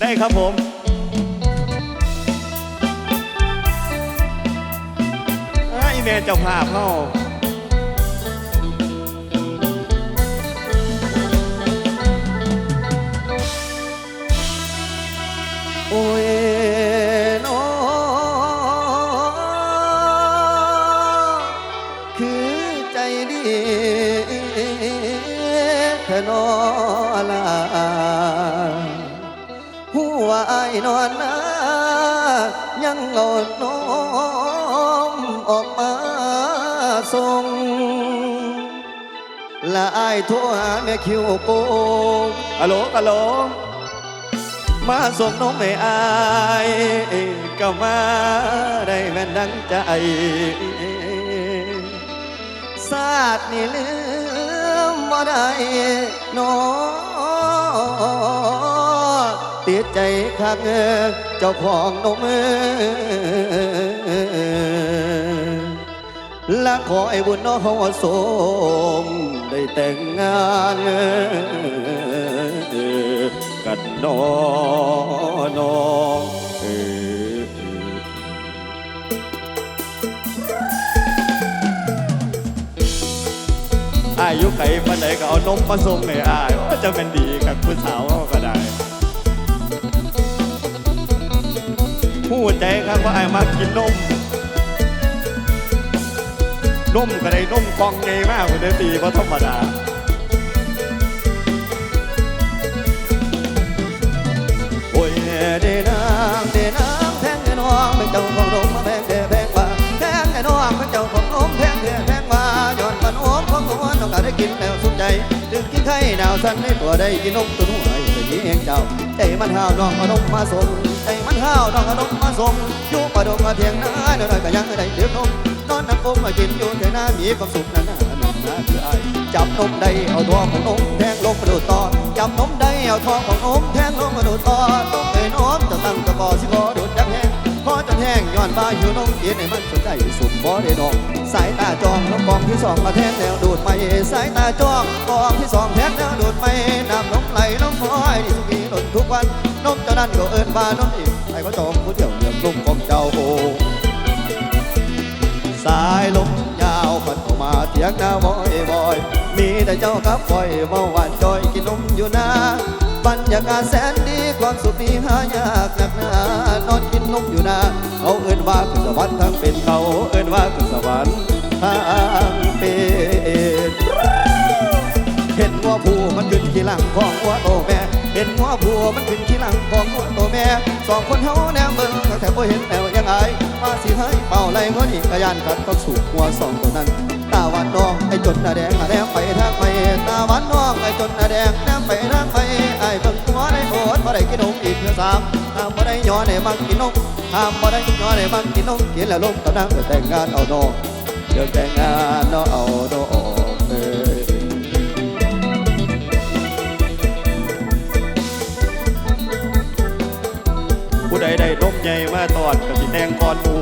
ได้ครับผมไอ้แม่เจ้าภาพเข้าโอ้ย ยังงดน้อมออกมาส่งและไอ้ายโทรหาแม่คิวโกงฮัลโหลฮัลโหลมาส่งน้องไม่อายก็มาได้แม่นดังใจศาสตร์นี่ลืมบ่ได้น้อ ติดใจคักเจ้าของนมและขอไอ้บุญน้องสมได้แต่งงานกันน้อน้องเออายุไขปันใดก็เอานมมาส่งให้อายจะเป็นดีกับคุณสาวก็ได้ ผู้ใจครับว่าอามากินนมนมก็ได้นมกองใหญ่มากคุณได้ตีเพราธรรมดาโอ้ยเดนางเดนางแพงไอ้น้องเป็นเจ้าของนมมาแพงเดแพงว่าแพงไอ้น้องเป็นเจ้าของนมแพงเดแพงว่าย้อนมันโอ้ของตัวน้องก็ได้กินแล้วสุขใจถึงกินไข่ดาวสันในตัวได้กินนมตัวหนุ่ย ยี่เองเจ้าใจมันห้าวน้องอานมมาส่งใจมันห้าวน้องอานมมาส่งอยู่ประดงมาเทียงน้าหน่อยก็ยังได้เดือดนมนอนน้ำอมมากินอยู่เทียงนามีความสุขนั่นน่ะนั่นน่ะคือไอ้จับนมได้เอาทองของนมแทงลงกระโดดต่อจับนมได้เอาทองของนมแทงลงกระโดดต่อต้องไปน้อมจะตั้งตะกอสิบอโดดจับแห้งพอจน แห้งย้อนบ้าหิวนมกินให้มันสนใจสุมบ่ได้นองสายตาจ้องน้องกองที่สองมาแทงแนวดูดไม่สายตาจ้องกองที่สองแทงแนวดูดไม่น้ำนมไหลน้องคอยนี่สุขีหล่นทุกวันนมเจ้านั้นก็เอินบานมอีกไอ้ก็จองผู้เดียวเรื่องลมของเจ้าโอสายลมยาวพัดเข้ามาเถียงหน้าบ่อยบ่อยมีแต่เจ้ากับบอยเมาหวานจอยกินนมอยู่นา บรรยากาศแสนดีความสุขมีหายากหนักหนานอนกินนมอยู่นาเขาเอิ้นว่าขึ้นสวรรค์ทั้งเป็นเขาเอิ้นว่าขึ้นสวรรค์ทางเป็นเห็นว่าผู้มันขึ้นขี่หลังของวัวโตแม่ เห็นว่าผู้มันขึ้นขี้หลังของหัวแม่สองคนเฮาแนวเบิ่งตั้งแต่บ่เห็นแล้วยังไงมาสิให้เป่าไหลงอนอีกกระยานกัดก็สู่หัวสองตัวนั้นตาหวันน้องไอ้จนหน้าแดงหน้าแดงไปทางไปตาหวันน้องไอ้จนหน้าแดงแนมไปทางไปไอ้เบิ่งหัวในโบสถ์บ่ได้กินนมอีกเพื่อสามห้ามบ่ได้ย้อนให้มักกินนมห้ามบ่ได้ย้อนให้มักกินนมกินแล้วลงกำลังจะแต่งงานเอาน้องเดี๋ยวแต่งงานเนาะเอาน้อง ผู้ใดได้นมใหญ่มาตอดกับสีแดงก่อนมู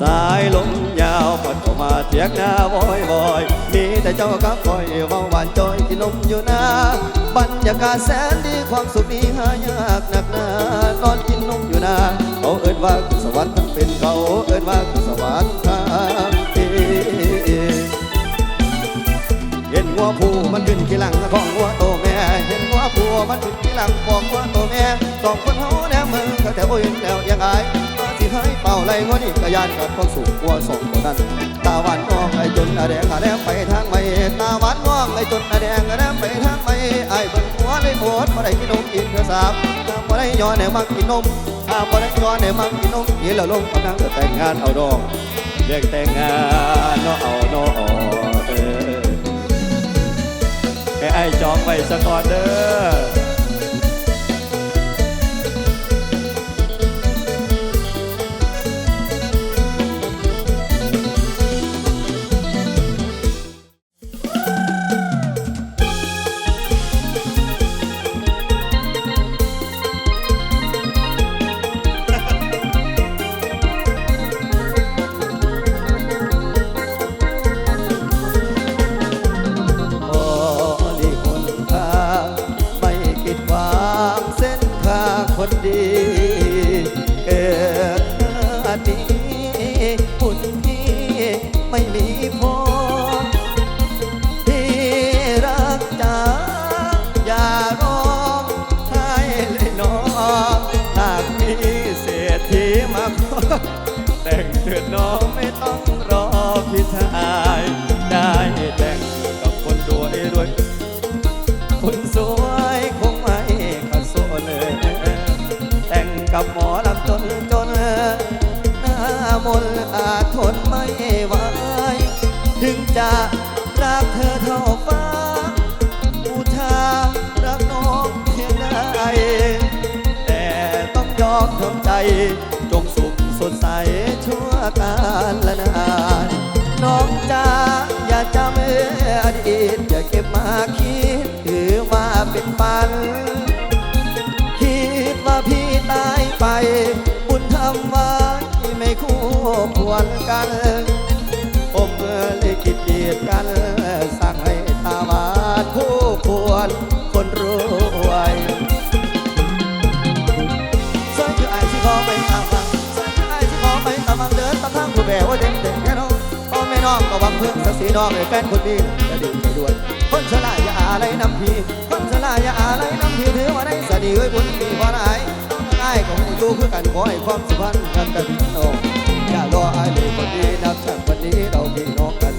สายลมยาวพัดเข้ามาเถียงหน้าบ่อยบ่อยมีแต่เจ้ากับคอยเมาหวานจอยกินนมอยู่นาบรรยากาศแสนดีความสุขมีหายากหนักหนานอนกินนมอยู่นาเขาเอิ้นว่าขึ้นสวรรค์ทั้งเป็นเขาเอิ้นว่าขึ้นสวรรค์ วผู้มันขึ้นขี้หลังของหัวโตแม่เห็นหัวผู้มันขึ้นขี้หลังของหัวโตแม่สองคนเฮาแนวมือเขาแต่บ่เห็นแล้วยังไงมาสิให้เป่าไหลงอนี่กระยานกับความสุขหัวสองคนนั้นตาหวานน้องไอ้จนหน้าแดงหน้าแดงไปทางไม่ตาหวานน้องไอ้จนหน้าแดงหน้าแดงไปทางไม่ไอ้เบิ่งหัวเลยโหดบ่ได้กินนมอีกเทื่อสามห้ามบ่ได้ย้อนให้มักกินนมห้ามบ่ได้ย้อนให้มักกินนมกินแล้วลงกำลังจะแต่งงานเอาดอกเรียกแต่งงานเนาะเอาเนาะ ไอ้จองไว้สะก่อนเด้อ น้องไม่ต้องรอพี่ชายได้แต่งกับคนรวยรวยคนสวยคงไม่ขัดโซเลยแต่งกับหมอลำจนจนหน้ามนอาจทนไม่ไหวถึงจะรักเธอเท่าฟ้าบูชารักน้องเพียงใดแต่ต้องยอมทำใจจงสุขสดใสช่ว การละนานน้องจ้าอย่าจำอดีตอย่าเก็บมาคิดถือว่าเป็นฝัน คิดว่าพี่ตายไป บุญทำไว้ไม่คู่ควรกัน น้องก็หวังเพื่อสักสีน้องให้แฟนคนดีจะดีใจด้วยคนชราอย่าอะไรน้ำพีคนชราอย่าอะไรน้ำพีถือว่าได้สดีไว้บุญมีพอไหนต้องง่ายของดูคือกันขอให้ความสุพรรณกันแต่พี่น้องอย่ารอไอ้เลยคนดีนับจากวันนี้เราพี่น้องกัน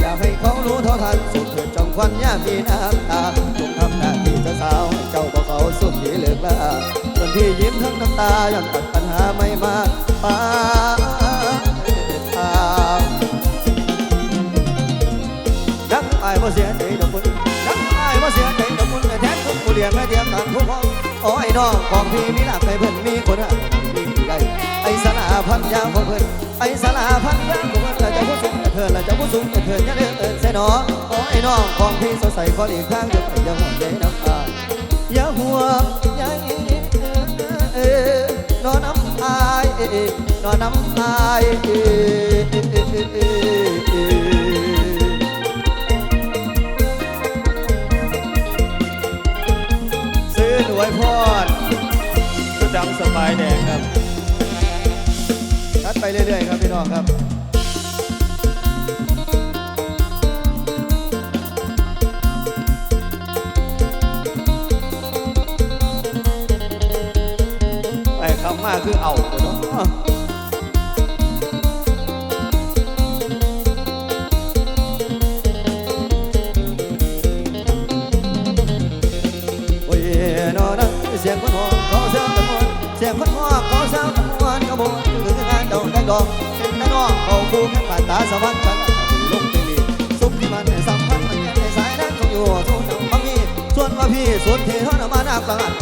อย่าให้เขารู้เท่าทันสุดเถิดจงควันย่ามีน้ำตาจงทำหน้าที่เจ้าสาวเจ้าบ่เขาสุดที่เลือลาส่วนพี่ยิ้มทั้งน้ำตาย้อนตัดปัญหาไม่มาป้า ยังอายว่เสียใจดอกคุณยังอายว่เสียใจดอกคุณแทนคุณผู้เลี้ยงแม่เทียมตามทุกห้องโอ้ยน้องของพี่มีหลักให้เพิ่นมีคนรักมีใดไอ้สลาพันยางของเพิ่นไอ้สลาพันยางของเพิ่นเราจะผู้สูงเถิดเราจะผู้สูงเถิดอย่าเลือนเอินเสนอโอ้ยน้องของพี่สดใสขอหลีกทางเดินอย่าห่วงใยน้ำตาอย่าห่วงใยเออนอนน้ำอายเอ้ยนอนน้ำอาเอ้ยเอ้ยเอ้ยเอ้ยเอ้ยเอ้ย ซื้อหน่วยพอดชุดดำสบายแดงครับนัดไปเรื่อยๆครับพี่น้องครับไปคำมากคือเอาานตาสวรรค์ฉันลงไปนี่สุขที่มันสัมพันธ์มันแก่ในสายนั้นคงอยู่ทุ่งจังบางมีส่วนว่าพี่ส่วนเทเท่านั้นมานักประหลาด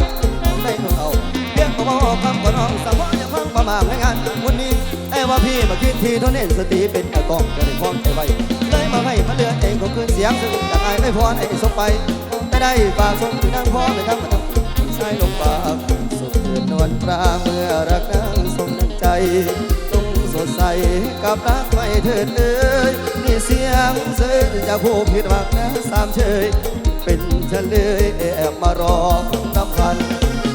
ในเมืองเอาเพียงบอกว่าคำก่อนน้องสาวอย่าฟังประมาทในงานวันนี้แต่ว่าพี่มาคิดทีเท่าเน้นสติเป็นกระกองจะได้พร้อมใจไว้เลยมาให้มาเลือนเองก็คืนเสียงซึ่งจากอายไม่พอให้ส่งไปไม่ได้ฝากส่งถึงนางพ่อไม่ทำมาทำใช้ลมปากสุขเกิดนวลปราเมื่อรักนางสมดังใจ สดใสกับรักไม่เถิดเอ้ยนี่เสียงเสือจากผู้ผิดหวังนะสามเชย เป็นเฉลยแอบมารอน้ำพัน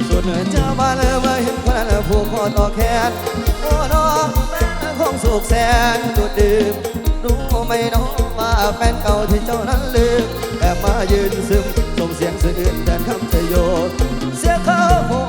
ส่วนเจ้าบ้านมาเห็นคนนั้นผูกคอต่อแขนโอ้น้องแม่คงสุขแสนดูดดื่มรู้ไหมน้องว่าแฟนเก่าที่เจ้านั้นลืมแอบมายืนซึมส่งเสียงสะอื้นแทนคำเชยโยเสียเขาโอ้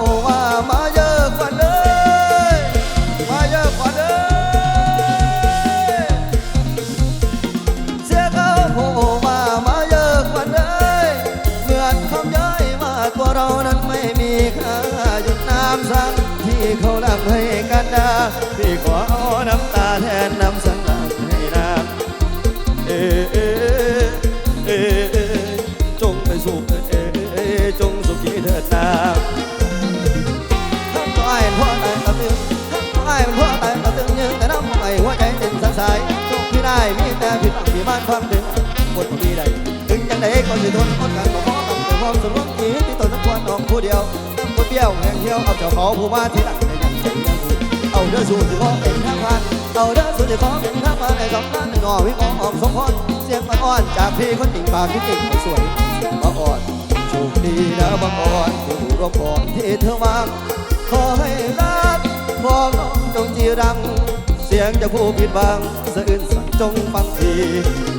หยุดน้ำสังที่เขานำให้กันดาพี่ขอเอาน้ำตาแทนน้ำสังน้ำให้น้ำเออเออเออเออจงไปสุขเออเออจงสุขีเถิดนาทั้งตัวไอ้พ่อตายตะตึงทั้งตัวไอ้พ่อตายตะตึงยืนแต่น้ำไอ้หัวใจเต้นสั่นสายทุกที่ได้มีแต่ผิดหวังที่บ้านความถึงคนบ่มีใดถึงจังใดก็สิทนคนกันบ่พอกันแต่ความสมรู้ที่ที่ตนนั้นควรออกผู้เดียวทั้งคน เบี้ยวแหงเที่ยวเอาเจ้าขอผู้มาที่หลังในยังใจยังเอาเด้อสู่ที่ขอเป็นทางผ่านเอาเด้อสู่ที่ขอเป็นทางผ่านไอ้สองนั้นหน่อวิ่งออกออกสมพคนเสียงมันอ่อนจากพี่คนติ่งปากที่ติ่งสวยบังอ่อนโชคดีนะบังอ่อนผู้รบกวนที่เธอวางขอให้รักมองน้องจงจีรัง เสียงจากผู้ผิดบังสะอื้นสั่นจงฟังที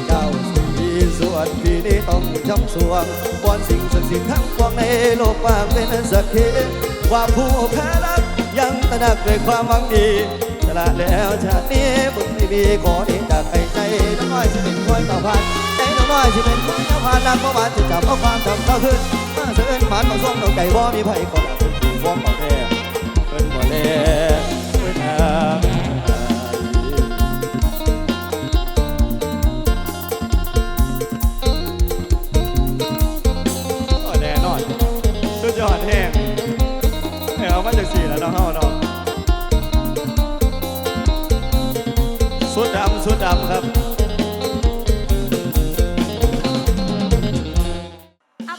เจ้า วดปีนี้ต้องจำสวงวอนสิ่งศักดิ์สิทธิ์ทั้งปวงในโลกว่างเป็นสักขีว่าผู้แพ้รักยังตระหนักด้วยความหวังดีตละแล้วชาตินี้บุญไม่มีขอเดีจากใครใจน้อยจะเป็นคนต่อพันใจน้อยจะเป็นคนต่อพันรักเพราะว่าจะจับเอาความจำเข้าขึ้นมาเสื่อมหมันมาส่งเอาไก่ว่มีไผ่ก็หลับเป็นผู้ฟ้องเอาแท่เป็นบ่แล สุดดำครับ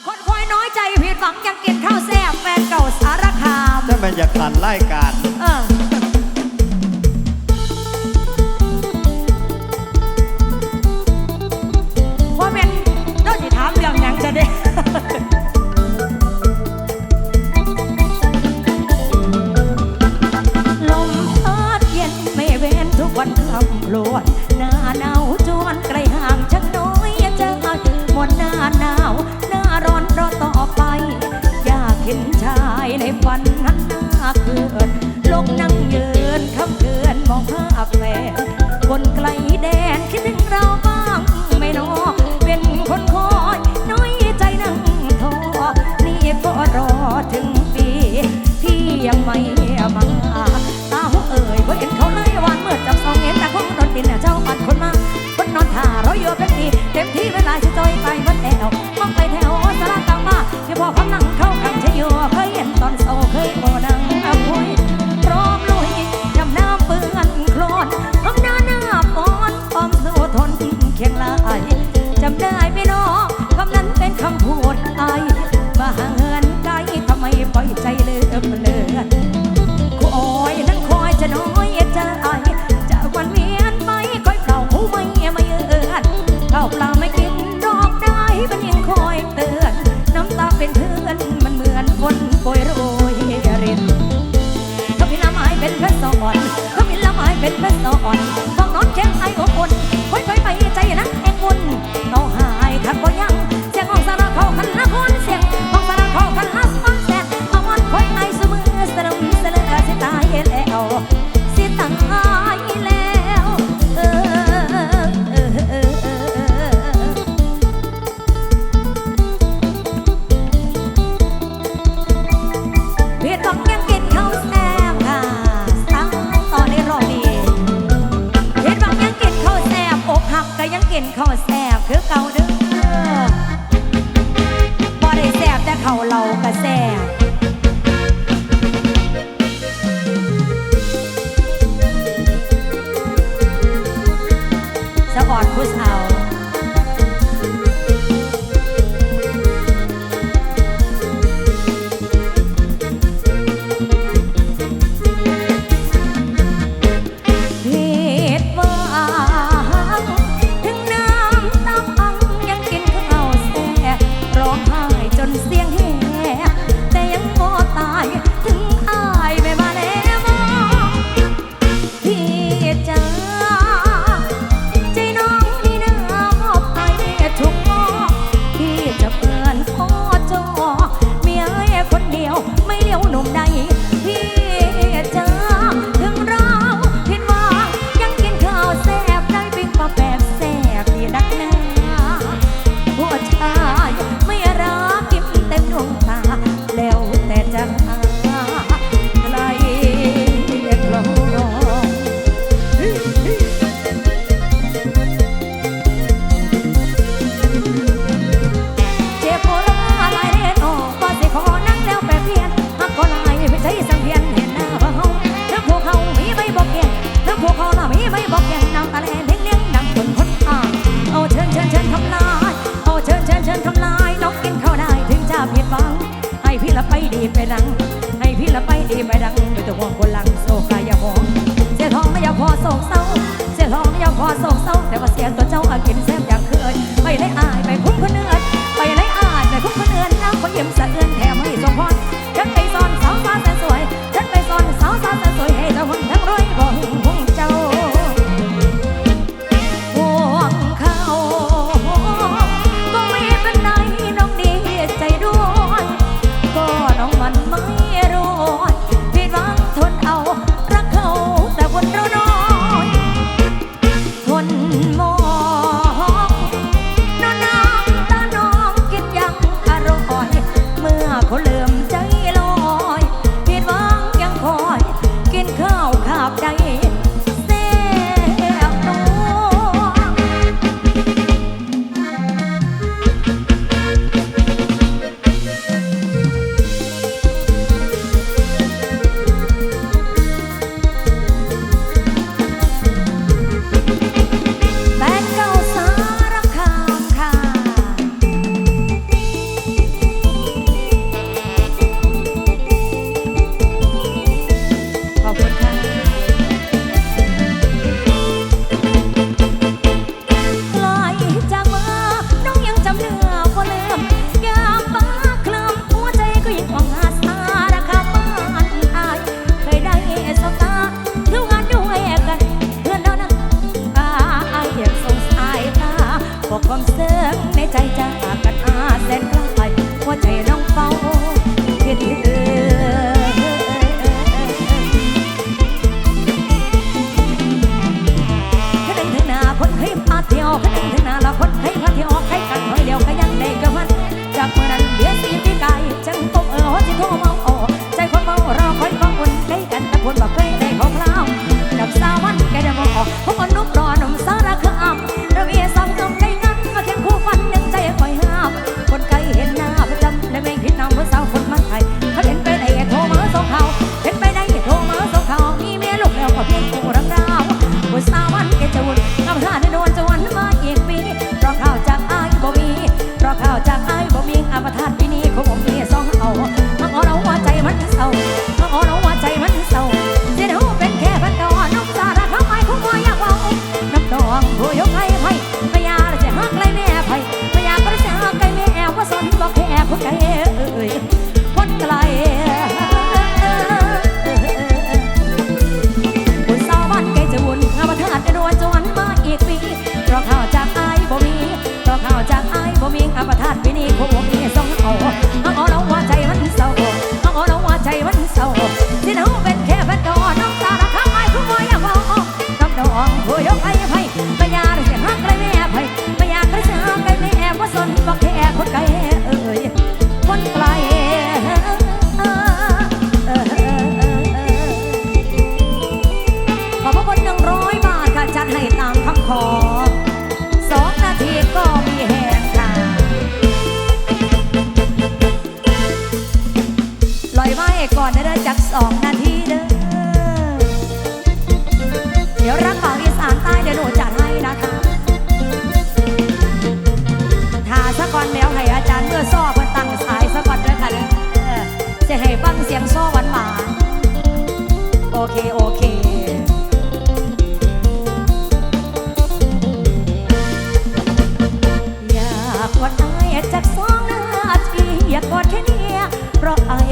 คนคอยน้อยใจผิดหวังยังกินข้าวแซ่บแฟนเก่าสารคามถ้ามันอยากขันไล่การ แซ่บคือเก่าเด้อพอได้แซ่บแต่เขาเราก็แซ่บสะออดผู้ช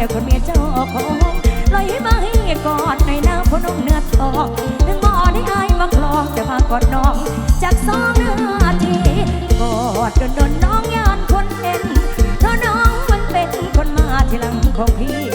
แต่คนเมียเจ้าของลอยมาให้กอดในน้ำพนมเนื้อทองถึงหมอได้อายมาคลองจะพมากอดน้องจากสองนาทีกอดโดนน้องยานคนเห็นเพราะน้องมันเป็นคนมาทีหลังของพี่